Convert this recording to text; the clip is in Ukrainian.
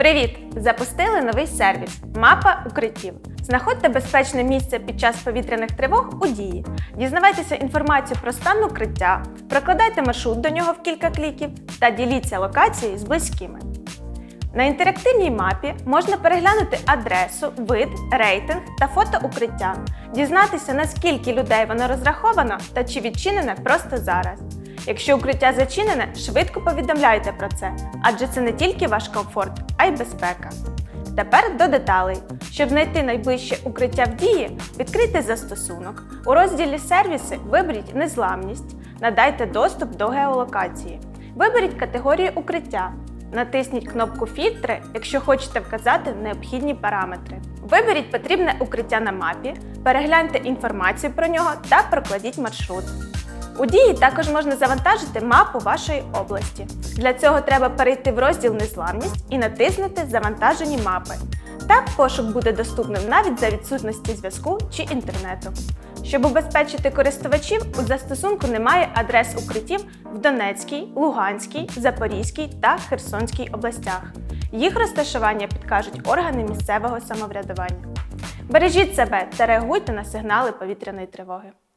Привіт! Запустили новий сервіс Мапа укриттів. Знаходьте безпечне місце під час повітряних тривог у дії. Дізнавайтеся інформацію про стан укриття, прокладайте маршрут до нього в кілька кліків та діліться локацією з близькими. На інтерактивній мапі можна переглянути адресу, вид, рейтинг та фото укриття, дізнатися, наскільки людей воно розраховано та чи відчинене просто зараз. Якщо укриття зачинене, швидко повідомляйте про це, адже це не тільки ваш комфорт, а й безпека. Тепер до деталей. Щоб знайти найближче укриття в дії, відкрийте застосунок. У розділі Сервіси виберіть незламність, надайте доступ до геолокації. Виберіть категорію укриття. Натисніть кнопку Фільтри, якщо хочете вказати необхідні параметри. Виберіть потрібне укриття на мапі, перегляньте інформацію про нього та прокладіть маршрут. У дії також можна завантажити мапу вашої області. Для цього треба перейти в розділ Незламність і натиснути Завантажені мапи. Так пошук буде доступним навіть за відсутності зв'язку чи інтернету. Щоб убезпечити користувачів, у застосунку немає адрес укриттів в Донецькій, Луганській, Запорізькій та Херсонській областях. Їх розташування підкажуть органи місцевого самоврядування. Бережіть себе та реагуйте на сигнали повітряної тривоги.